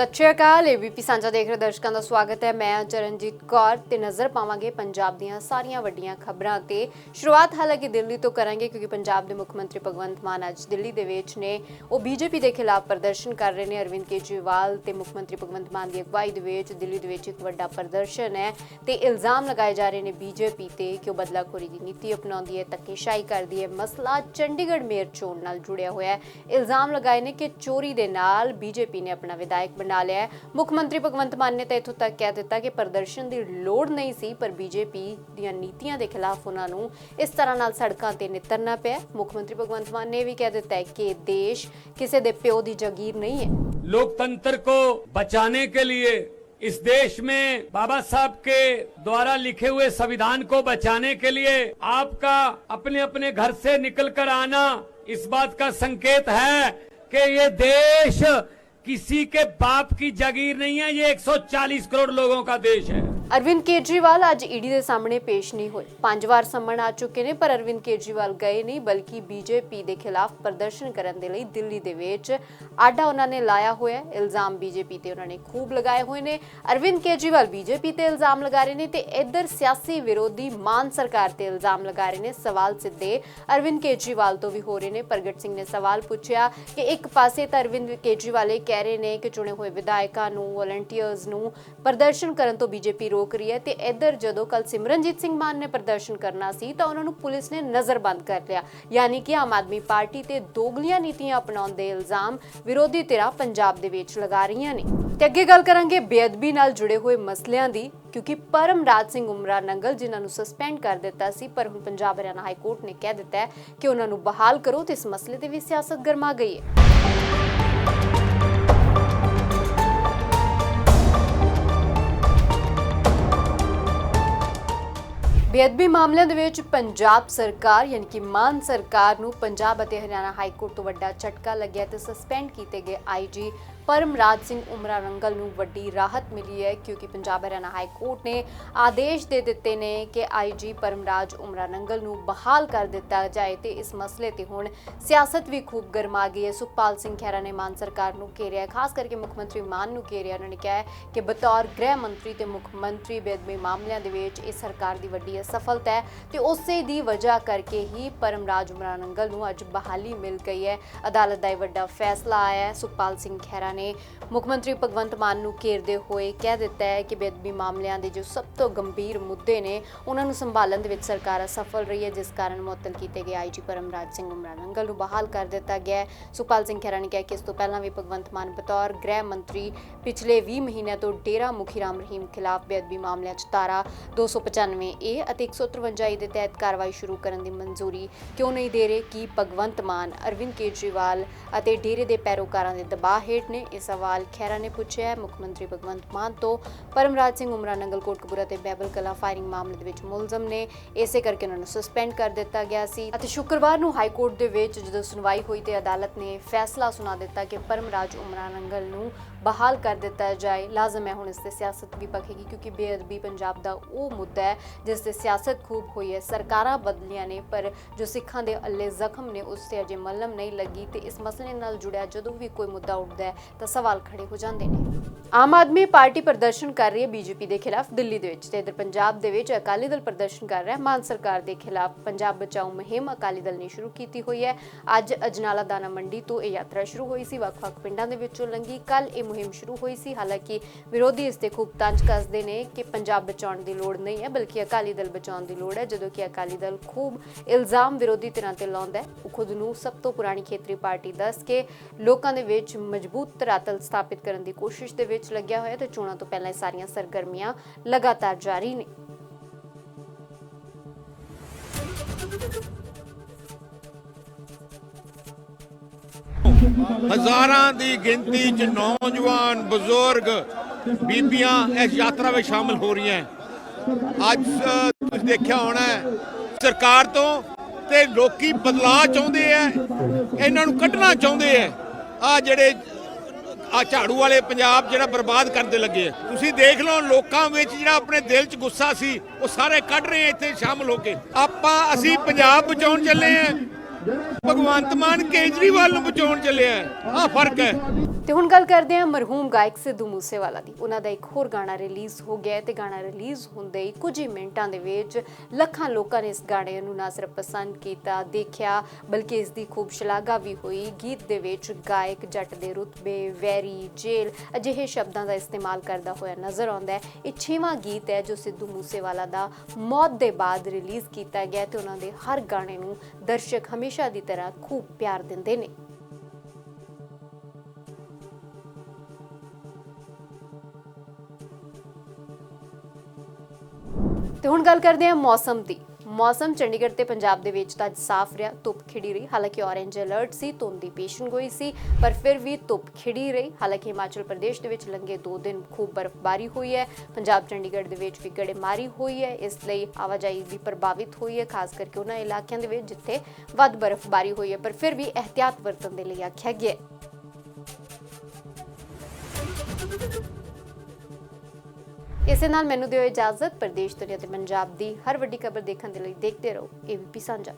ਸਤਿ ਸ਼੍ਰੀ ਅਕਾਲ ਏਬੀਪੀ ਸਾਂਝਾ ਦੇਖ ਰਹੇ ਦਰਸ਼ਕਾਂ ਦਾ ਸਵਾਗਤ ਹੈ। ਮੈਂ ਚਰਨਜੀਤ ਕੌਰ ਤੇ ਨਜ਼ਰ ਪਾਵਾਂਗੇ ਪੰਜਾਬ ਦੀਆਂ ਸਾਰੀਆਂ ਵੱਡੀਆਂ ਖਬਰਾਂ ਤੇ। ਸ਼ੁਰੂਆਤ ਹਾਲਾਂਕਿ ਦਿੱਲੀ ਤੋਂ ਕਰਾਂਗੇ ਕਿਉਂਕਿ ਪੰਜਾਬ ਦੇ ਮੁੱਖ ਮੰਤਰੀ ਭਗਵੰਤ ਮਾਨ ਅੱਜ ਦਿੱਲੀ ਦੇ ਵਿੱਚ ਨੇ। ਉਹ ਬੀਜੇਪੀ ਦੇ ਖਿਲਾਫ ਪ੍ਰਦਰਸ਼ਨ ਕਰ ਰਹੇ ਨੇ। ਅਰਵਿੰਦ ਕੇਜਰੀਵਾਲ ਤੇ ਮੁੱਖ ਮੰਤਰੀ ਭਗਵੰਤ ਮਾਨ ਦੀ ਅਗਵਾਈ ਦੇ ਵਿੱਚ ਦਿੱਲੀ ਦੇ ਵਿੱਚ ਇੱਕ ਵੱਡਾ ਪ੍ਰਦਰਸ਼ਨ ਹੈ ਤੇ ਇਲਜ਼ਾਮ ਲਗਾਏ ਜਾ ਰਹੇ ਨੇ ਬੀਜੇਪੀ ਤੇ ਕਿ ਉਹ ਬਦਲਾਖੋਰੀ ਦੀ ਨੀਤੀ ਅਪਣਾਉਂਦੀ ਹੈ, ਧੱਕੇਸ਼ਾਹੀ ਕਰਦੀ ਹੈ, ਮਸਲਾ ਚੰਡੀਗੜ੍ਹ ਮੇਅਰ ਚੋਣ ਨਾਲ ਜੁੜਿਆ ਹੋਇਆ ਹੈ। ਇਲਜ਼ਾਮ ਲਗਾਏ ਨੇ ਕਿ ਚੋਰੀ ਦੇ ਨਾਲ ਬੀਜੇਪੀ ਨੇ ਆਪਣਾ ਵਿਧਾਇਕ ਬਣਾ ਲਿਆ ਹੈ ਮੁੱਖ ਮੰਤਰੀ ਭਗਵੰਤ ਮਾਨ ਨੇ ਤਾਂ ਇੱਥੋਂ ਤੱਕ ਕਹਿ ਦਿੱਤਾ ਕਿ ਪ੍ਰਦਰਸ਼ਨ ਦੀ ਲੋੜ ਨਹੀਂ ਸੀ ਪਰ ਬੀਜੇਪੀ ਦੀਆਂ ਨੀਤੀਆਂ ਦੇ ਖਿਲਾਫ ਉਹਨਾਂ ਨੂੰ ਇਸ ਤਰ੍ਹਾਂ ਨਾਲ ਸੜਕਾਂ ਤੇ ਨਿਤਰਨਾ ਪਿਆ ਮੁੱਖ ਮੰਤਰੀ ਭਗਵੰਤ ਮਾਨ ਨੇ ਵੀ ਕਹਿ ਦਿੱਤਾ ਹੈ ਕਿ ਇਹ ਦੇਸ਼ ਕਿਸੇ ਦੇ ਪਿਓ ਦੀ ਜਾਗੀਰ ਨਹੀਂ ਹੈ लोकतंत्र को बचाने के लिए इस देश में बाबा साहब के द्वारा लिखे हुए संविधान को बचाने के लिए आपका अपने अपने घर से निकलकर आना इस बात का संकेत है कि ये देश किसी के बाप की जागीर नहीं है ये 140 करोड़ लोगों का देश है ਅਰਵਿੰਦ ਕੇਜਰੀਵਾਲ ਅੱਜ ਈਡੀ ਦੇ ਸਾਹਮਣੇ ਪੇਸ਼ ਨਹੀਂ ਹੋਏ। ਪੰਜ ਵਾਰ ਸੰਮਣ ਆ ਚੁੱਕੇ ਨੇ, ਪਰ ਅਰਵਿੰਦ ਕੇਜਰੀਵਾਲ ਗਏ ਨਹੀਂ, ਬਲਕਿ ਬੀਜੇਪੀ ਦੇ ਖਿਲਾਫ ਪ੍ਰਦਰਸ਼ਨ ਕਰਨ ਦੇ ਲਈ ਦਿੱਲੀ ਦੇ ਵਿੱਚ ਆਡਾ ਉਹਨਾਂ ਨੇ ਲਾਇਆ ਹੋਇਆ ਇਲਜ਼ਾਮ ਬੀਜੇਪੀ ਤੇ ਉਹਨਾਂ ਨੇ ਖੂਬ ਲਗਾਏ ਹੋਏ ਨੇ। ਅਰਵਿੰਦ ਕੇਜਰੀਵਾਲ ਬੀਜੇਪੀ ਤੇ ਇਲਜ਼ਾਮ ਲਗਾ ਰਹੇ ਨੇ ਤੇ ਇੱਧਰ ਸਿਆਸੀ ਵਿਰੋਧੀ ਮਾਨ ਸਰਕਾਰ ਤੇ ਇਲਜ਼ਾਮ ਲਗਾ ਰਹੇ ਨੇ। ਸਵਾਲ ਸਿੱਧੇ ਅਰਵਿੰਦ ਕੇਜਰੀਵਾਲ ਤੋਂ ਵੀ ਹੋ ਰਹੇ ਨੇ। ਪ੍ਰਗਟ ਸਿੰਘ ਨੇ ਸਵਾਲ ਪੁੱਛਿਆ ਕਿ ਇੱਕ ਪਾਸੇ ਤਾਂ ਅਰਵਿੰਦ ਕੇਜਰੀਵਾਲ ਇਹ ਕਹਿ ਰਹੇ ਨੇ ਕਿ ਚੁਣੇ ਹੋਏ ਵਿਧਾਇਕਾਂ ਨੂੰ ਵਲੰਟੀਅਰਸ ਨੂੰ ਪ੍ਰਦਰਸ਼ਨ ਕਰਨ ਤੋਂ ਬੀਜੇਪੀ ਰੋਕ ਰਹੀ ਹੈ ਤੇ ਇੱਧਰ ਜਦੋਂ ਕੱਲ ਸਿਮਰਨਜੀਤ ਸਿੰਘ ਮਾਨ ਨੇ ਪ੍ਰਦਰਸ਼ਨ ਕਰਨਾ ਸੀ ਤਾਂ ਉਹਨਾਂ ਨੂੰ ਪੁਲਿਸ ਨੇ ਨਜ਼ਰਬੰਦ ਕਰ ਲਿਆ। ਯਾਨੀ ਕਿ ਆਮ ਆਦਮੀ ਪਾਰਟੀ ਤੇ ਦੋਗਲੀਆਂ ਨੀਤੀਆਂ ਅਪਣਾਉਣ ਦੇ ਇਲਜ਼ਾਮ ਵਿਰੋਧੀ ਧਿਰਾਂ ਪੰਜਾਬ ਦੇ ਵਿੱਚ ਲਗਾ ਰਹੀਆਂ ਨੇ। ਤੇ ਅੱਗੇ ਗੱਲ ਕਰਾਂਗੇ ਬੇਅਦਬੀ ਨਾਲ ਜੁੜੇ ਹੋਏ ਮਸਲਿਆਂ ਦੀ, ਕਿਉਂਕਿ ਪਰਮਰਾਜ ਸਿੰਘ ਉਮਰਾ ਨੰਗਲ, ਜਿਨ੍ਹਾਂ ਨੂੰ ਸਸਪੈਂਡ ਕਰ ਦਿੱਤਾ ਸੀ, ਪਰ ਹੁਣ ਪੰਜਾਬ ਹਰਿਆਣਾ ਹਾਈ ਕੋਰਟ ਨੇ ਕਹਿ ਦਿੱਤਾ ਕਿ ਉਹਨਾਂ ਨੂੰ ਬਹਾਲ ਕਰੋ ਤੇ ਇਸ ਮਸਲੇ ਤੇ ਵੀ ਸਿਆਸਤ ਗਰਮਾ ਗਈ ਹੈ। ਬੇਅਦਬੀ ਮਾਮਲਿਆਂ ਦੇ ਵਿੱਚ ਪੰਜਾਬ ਸਰਕਾਰ, ਯਾਨੀ ਕਿ ਮਾਨ ਸਰਕਾਰ ਨੂੰ ਪੰਜਾਬ ਅਤੇ ਹਰਿਆਣਾ ਹਾਈ ਕੋਰਟ ਤੋਂ ਵੱਡਾ ਝਟਕਾ ਲੱਗਿਆ ਤੇ ਸਸਪੈਂਡ ਕੀਤੇ ਗਏ ਆਈਜੀ ਪਰਮਰਾਜ ਸਿੰਘ ਉਮਰਾ ਰੰਗਲ ਨੂੰ ਵੱਡੀ ਰਾਹਤ ਮਿਲੀ ਹੈ ਕਿਉਂਕਿ ਪੰਜਾਬ ਹਰਿਆਣਾ ਹਾਈ ਕੋਰਟ ਨੇ ਆਦੇਸ਼ ਦੇ ਦਿੱਤੇ ਨੇ ਕਿ ਆਈਜੀ ਪਰਮਰਾਜ ਉਮਰਾ ਰੰਗਲ ਨੂੰ ਬਹਾਲ ਕਰ ਦਿੱਤਾ ਜਾਏ ਤੇ ਇਸ ਮਸਲੇ ਤੇ ਹੁਣ ਸਿਆਸਤ ਵੀ ਖੂਬ ਗਰਮਾ ਗਈ ਹੈ। ਸੁਖਪਾਲ ਸਿੰਘ ਖਹਿਰਾ ਨੇ ਮਾਨ ਸਰਕਾਰ ਨੂੰ ਘੇਰਿਆ ਖਾਸ ਕਰਕੇ ਮੁੱਖ ਮੰਤਰੀ ਮਾਨ ਨੂੰ ਘੇਰਿਆ ਉਹਨਾਂ ਨੇ ਕਿਹਾ ਕਿ ਬਤੌਰ ਗ੍ਰਹਿ ਮੰਤਰੀ ਤੇ ਮੁੱਖ ਮੰਤਰੀ ਬੇਦਮੀ ਮਾਮਲਿਆਂ ਦੇ ਵਿੱਚ ਇਹ ਸਰਕਾਰ ਦੀ ਵੱਡੀ ਅਸਫਲਤਾ ਹੈ ਤੇ ਉਸੇ ਦੀ ਵਜ੍ਹਾ ਕਰਕੇ ਹੀ ਪਰਮਰਾਜ ਉਮਰਾ ਰੰਗਲ ਨੂੰ ਅੱਜ ਬਹਾਲੀ ਮਿਲ ਗਈ ਹੈ। ਅਦਾਲਤ ਦਾ ਇਹ ਵੱਡਾ ਫੈਸਲਾ ਆਇਆ ਹੈ। ਸੁਖਪਾਲ ਸਿੰਘ ਖਹਿਰਾ ਨੇ ਮੁੱਖ ਮੰਤਰੀ ਭਗਵੰਤ ਮਾਨ ਨੂੰ ਘੇਰਦੇ ਹੋਏ ਕਹਿ ਦਿੱਤਾ ਹੈ ਕਿ ਬੇਅਦਬੀ ਮਾਮਲਿਆਂ ਦੇ ਜੋ ਸਭ ਤੋਂ ਗੰਭੀਰ ਮੁੱਦੇ ਨੇ, ਉਹਨਾਂ ਨੂੰ ਸੰਭਾਲਣ ਦੇ ਵਿੱਚ ਸਰਕਾਰ ਅਸਫਲ ਰਹੀ ਹੈ, ਜਿਸ ਕਾਰਨ ਮੁਅੱਤਲ ਕੀਤੇ ਗਏ ਆਈਜੀ ਪਰਮਰਾਜ ਸਿੰਘ ਉਮਰਾ ਨੰਗਲ ਨੂੰ ਬਹਾਲ ਕਰ ਦਿੱਤਾ ਗਿਆ ਹੈ। ਸੁਖਪਾਲ ਸਿੰਘ ਖਹਿਰਾ ਨੇ ਕਿਹਾ ਕਿ ਇਸ ਤੋਂ ਪਹਿਲਾਂ ਵੀ ਭਗਵੰਤ ਮਾਨ ਬਤੌਰ ਗ੍ਰਹਿ ਮੰਤਰੀ ਪਿਛਲੇ 20 ਮਹੀਨਿਆਂ ਤੋਂ ਡੇਰਾ ਮੁਖੀ ਰਾਮ ਰਹੀਮ ਖਿਲਾਫ ਬੇਅਦਬੀ ਮਾਮਲਿਆਂ 'ਚ ਧਾਰਾ 295 ਏ ਅਤੇ 153 ਏ ਦੇ ਤਹਿਤ ਕਾਰਵਾਈ ਸ਼ੁਰੂ ਕਰਨ ਦੀ ਮਨਜ਼ੂਰੀ ਕਿਉਂ ਨਹੀਂ ਦੇ ਰਹੇ, ਕਿ ਭਗਵੰਤ ਮਾਨ, ਅਰਵਿੰਦ ਕੇਜਰੀਵਾਲ ਅਤੇ ਡੇਰੇ ਦੇ ਪੈਰੋਕਾਰਾਂ ਦੇ ਦਬਾਅ ਹੇਠ ਨੇ? ਇਹ ਸਵਾਲ ਖਹਿਰਾ ਨੇ ਪੁੱਛਿਆ ਹੈ। ਮੁੱਖ ਮੰਤਰੀ ਭਗਵੰਤ ਮਾਨ ਤੋਂ ਪਰਮਰਾਜ ਸਿੰਘ ਉਮਰਾ ਨੰਗਲ ਕੋਟਕਪੂਰਾ ਤੇ ਬੈਬਲ ਕਲਾ ਫਾਇਰਿੰਗ ਮਾਮਲੇ ਦੇ ਵਿੱਚ ਮੁਲਜ਼ਮ ਨੇ ਇਸੇ ਕਰਕੇ ਉਹਨਾਂ ਨੂੰ ਸਸਪੈਂਡ ਕਰ ਦਿੱਤਾ ਗਿਆ ਸੀ ਅਤੇ ਸ਼ੁੱਕਰਵਾਰ ਨੂੰ ਹਾਈ ਕੋਰਟ ਦੇ ਵਿੱਚ ਜਦੋਂ ਸੁਣਵਾਈ ਹੋਈ ਤੇ ਅਦਾਲਤ ਨੇ ਫੈਸਲਾ ਸੁਣਾ ਦਿੱਤਾ ਕਿ ਪਰਮਰਾਜ ਉਮਰਾ ਨੰਗਲ ਨੂੰ ਬਹਾਲ ਕਰ ਦਿੱਤਾ ਜਾਏ। ਲਾਜ਼ਮ ਹੈ ਹੁਣ ਇਸ ਤੇ ਸਿਆਸਤ ਵੀ ਪੱਖੇਗੀ ਕਿਉਂਕਿ ਬੇਅਦਬੀ ਪੰਜਾਬ ਦਾ ਉਹ ਮੁੱਦਾ ਹੈ ਜਿਸ ਤੇ ਸਿਆਸਤ ਖੂਬ ਹੋਈ ਹੈ। ਸਰਕਾਰਾਂ ਬਦਲੀਆਂ ਨੇ, ਪਰ ਜੋ ਸਿੱਖਾਂ ਦੇ ਅੱਲੇ ਜ਼ਖਮ ਨੇ, ਉਸ ਤੇ ਅਜੇ ਮਲਮ ਨਹੀਂ ਲੱਗੀ ਤੇ ਇਸ ਮਸਲੇ ਨਾਲ ਜੁੜਿਆ ਜਦੋਂ ਵੀ ਕੋਈ ਮੁੱਦਾ ਉੱਠਦਾ ਹੈ, ਤਾਂ ਸਵਾਲ ਖੜੇ ਹੋ ਜਾਂਦੇ ਨੇ। ਆਮ ਆਦਮੀ ਪਾਰਟੀ ਪ੍ਰਦਰਸ਼ਨ ਕਰ ਰਹੀ ਹੈ ਬੀਜੇਪੀ ਦੇ ਖਿਲਾਫ, ਦਿੱਲੀ ਦੇ ਵਿੱਚ ਤੇ ਇਧਰ ਪੰਜਾਬ ਦੇ ਵਿੱਚ ਅਕਾਲੀ ਦਲ ਪ੍ਰਦਰਸ਼ਨ ਕਰ ਰਿਹਾ ਹੈ। ਮਾਨ ਸਰਕਾਰ ਦੇ ਖਿਲਾਫ ਪੰਜਾਬ ਬਚਾਓ ਮੁਹਿੰਮ ਅਕਾਲੀ ਦਲ ਨੇ ਸ਼ੁਰੂ ਕੀਤੀ ਹੋਈ ਹੈ। ਅੱਜ ਅਜਨਾਲਾ ਦਾਣਾ ਮੰਡੀ ਤੋਂ ਇਹ ਯਾਤਰਾ ਸ਼ੁਰੂ ਹੋਈ ਸੀ। ਵੱਖ-ਵੱਖ ਪਿੰਡਾਂ ਦੇ ਵਿੱਚੋਂ ਲੰਗੀ ਕੱਲ ਇਹ ਮੁਹਿੰਮ ਸ਼ੁਰੂ ਹੋਈ ਸੀ। ਹਾਲਾਂਕਿ ਵਿਰੋਧੀ ਇਸ ਤੇ ਖੂਬ ਤੰਜ ਕੱਸਦੇ ਨੇ ਕਿ ਪੰਜਾਬ ਬਚਾਉਣ ਦੀ ਲੋੜ ਨਹੀਂ ਹੈ, ਬਲਕਿ ਅਕਾਲੀ ਦਲ ਬਚਾਉਣ ਦੀ ਲੋੜ ਹੈ, ਜਦੋਂ ਕਿ ਅਕਾਲੀ ਦਲ ਖੂਬ ਇਲਜ਼ਾਮ ਵਿਰੋਧੀ ਧਿਰਾਂ ਤੇ ਲਾਉਂਦਾ ਹੈ। ਉਹ ਖੁਦ ਨੂੰ ਸਭ ਤੋਂ ਪੁਰਾਣੀ ਖੇਤਰੀ ਪਾਰਟੀ ਦੱਸ ਕੇ ਲੋਕਾਂ ਦੇ ਵਿੱਚ ਮਜ਼ਬੂਤ ਧਰਾਤਲ ਸਥਾਪਿਤ ਕਰਨ ਦੀ ਕੋਸ਼ਿਸ਼ ਦੇ ਵਿੱਚ ਲੱਗਿਆ ਹੋਇਆ ਤੇ ਚੋਣਾਂ ਤੋਂ ਪਹਿਲਾਂ ਸਾਰੀਆਂ ਸਰਗਰਮੀਆਂ ਲਗਾਤਾਰ ਜਾਰੀ ਨੇ। ਹਜ਼ਾਰਾਂ ਦੀ ਗਿਣਤੀ 'ਚ ਨੌਜਵਾਨ, ਬਜ਼ੁਰਗ ਬੀਬੀਆਂ ਇਸ ਯਾਤਰਾ ਵਿੱਚ ਸ਼ਾਮਲ ਹੋ ਰਹੀਆਂ ਅੱਜ ਤੁਸੀਂ ਦੇਖਿਆ ਹੋਣਾ ਸਰਕਾਰ ਤੋਂ ਤੇ ਲੋਕੀ ਬਦਲਾਅ ਚਾਹੁੰਦੇ ਐ ਇਹਨਾਂ ਨੂੰ ਕੱਢਣਾ ਚਾਹੁੰਦੇ ਐ ਆ ਜਿਹੜੇ ਆ ਝਾੜੂ ਵਾਲੇ ਪੰਜਾਬ ਜਿਹੜਾ ਬਰਬਾਦ ਕਰਦੇ ਲੱਗੇ ਆ ਤੁਸੀਂ ਦੇਖ ਲਓ, ਲੋਕਾਂ ਵਿੱਚ ਜਿਹੜਾ ਆਪਣੇ ਦਿਲ 'ਚ ਗੁੱਸਾ ਸੀ, ਉਹ ਸਾਰੇ ਕੱਢ ਰਹੇ ਇੱਥੇ ਸ਼ਾਮਲ ਹੋ ਕੇ। ਆਪਾਂ, ਅਸੀਂ ਪੰਜਾਬ ਬਚਾਉਣ ਚੱਲੇ ਆ ਭਗਵੰਤ ਮਾਨ ਕੇਜਰੀਵਾਲ ਨੂੰ ਬਚਾਉਣ ਚੱਲਿਆ ਆ ਆ ਫ਼ਰਕ ਹੈ। ਤੇ ਹੁਣ ਗੱਲ ਕਰਦੇ ਹਾਂ ਮਰਹੂਮ ਗਾਇਕ ਸਿੱਧੂ ਮੂਸੇਵਾਲਾ ਦੀ। ਉਹਨਾਂ ਦਾ ਇੱਕ ਹੋਰ ਗਾਣਾ ਰਿਲੀਜ਼ ਹੋ ਗਿਆ ਹੈ ਤੇ ਗਾਣਾ ਰਿਲੀਜ਼ ਹੁੰਦੇ ਹੀ ਕੁਝ ਹੀ ਮਿੰਟਾਂ ਦੇ ਵਿੱਚ ਲੱਖਾਂ ਲੋਕਾਂ ਨੇ ਇਸ ਗਾਣੇ ਨੂੰ ਨਾ ਸਿਰਫ ਪਸੰਦ ਕੀਤਾ, ਦੇਖਿਆ, ਬਲਕਿ ਇਸ ਦੀ ਖੂਬ ਸ਼ਲਾਘਾ ਵੀ ਹੋਈ। ਗੀਤ ਦੇ ਵਿੱਚ ਗਾਇਕ ਜੱਟ ਦੇ ਰੁਤਬੇ, ਵੈਰੀ, ਜੇਲ ਅਜਿਹੇ ਸ਼ਬਦਾਂ ਦਾ ਇਸਤੇਮਾਲ ਕਰਦਾ ਹੋਇਆ ਨਜ਼ਰ ਆਉਂਦਾ ਹੈ। ਇਹ ਛੇਵਾਂ ਗੀਤ ਹੈ ਜੋ ਸਿੱਧੂ ਮੂਸੇਵਾਲਾ ਦਾ ਮੌਤ ਦੇ ਬਾਅਦ ਰਿਲੀਜ਼ ਕੀਤਾ ਗਿਆ ਤੇ ਉਹਨਾਂ ਦੇ ਹਰ ਗਾਣੇ ਨੂੰ ਦਰਸ਼ਕ ਹਮੇਸ਼ਾ ਦੀ ਤਰ੍ਹਾਂ ਖੂਬ ਪਿਆਰ ਦਿੰਦੇ ਨੇ। ਤੇ ਹੁਣ ਗੱਲ ਕਰਦੇ ਹਾਂ ਮੌਸਮ ਦੀ। ਮੌਸਮ ਚੰਡੀਗੜ੍ਹ ਤੇ ਪੰਜਾਬ ਦੇ ਵਿੱਚ ਤਾਂ ਅੱਜ ਸਾਫ਼ ਰਿਹਾ, ਧੁੱਪ ਖਿੜੀ ਰਹੀ। ਹਾਲਾਂਕਿ ਔਰੇਂਜ ਅਲਰਟ ਸੀ, ਧੁੰਦ ਦੀ ਪੇਸ਼ਨਗੋਈ ਸੀ, ਪਰ ਫਿਰ ਵੀ ਧੁੱਪ ਖਿੜੀ ਰਹੀ। ਹਾਲਾਂਕਿ ਹਿਮਾਚਲ ਪ੍ਰਦੇਸ਼ ਦੇ ਵਿੱਚ ਲੰਘੇ 2 ਦਿਨ ਖੂਬ ਬਰਫ਼ਬਾਰੀ ਹੋਈ ਹੈ। ਪੰਜਾਬ ਚੰਡੀਗੜ੍ਹ ਦੇ ਵਿੱਚ ਵੀ ਗੜੇਮਾਰੀ ਹੋਈ ਹੈ, ਇਸ ਲਈ ਆਵਾਜਾਈ ਵੀ ਪ੍ਰਭਾਵਿਤ ਹੋਈ ਹੈ, ਖਾਸ ਕਰਕੇ ਉਹਨਾਂ ਇਲਾਕਿਆਂ ਦੇ ਵਿੱਚ ਜਿੱਥੇ ਵੱਧ ਬਰਫ਼ਬਾਰੀ ਹੋਈ ਹੈ, ਪਰ ਫਿਰ ਵੀ ਅਹਿਤਿਆਤ ਵਰਤਣ ਦੇ ਲਈ ਆਖਿਆ ਗਿਆ ਹੈ। ਇਸੇ ਨਾਲ ਮੈਨੂੰ ਦਿਓ ਇਜਾਜ਼ਤ, ਪ੍ਰਦੇਸ਼ ਦੁਨੀਆ ਤੇ ਪੰਜਾਬ ਦੀ ਹਰ ਵੱਡੀ ਖਬਰ ਦੇਖਣ ਦੇ ਲਈ ਦੇਖਦੇ ਰਹੋ ਏਬੀਪੀ ਸਾਂਝਾ।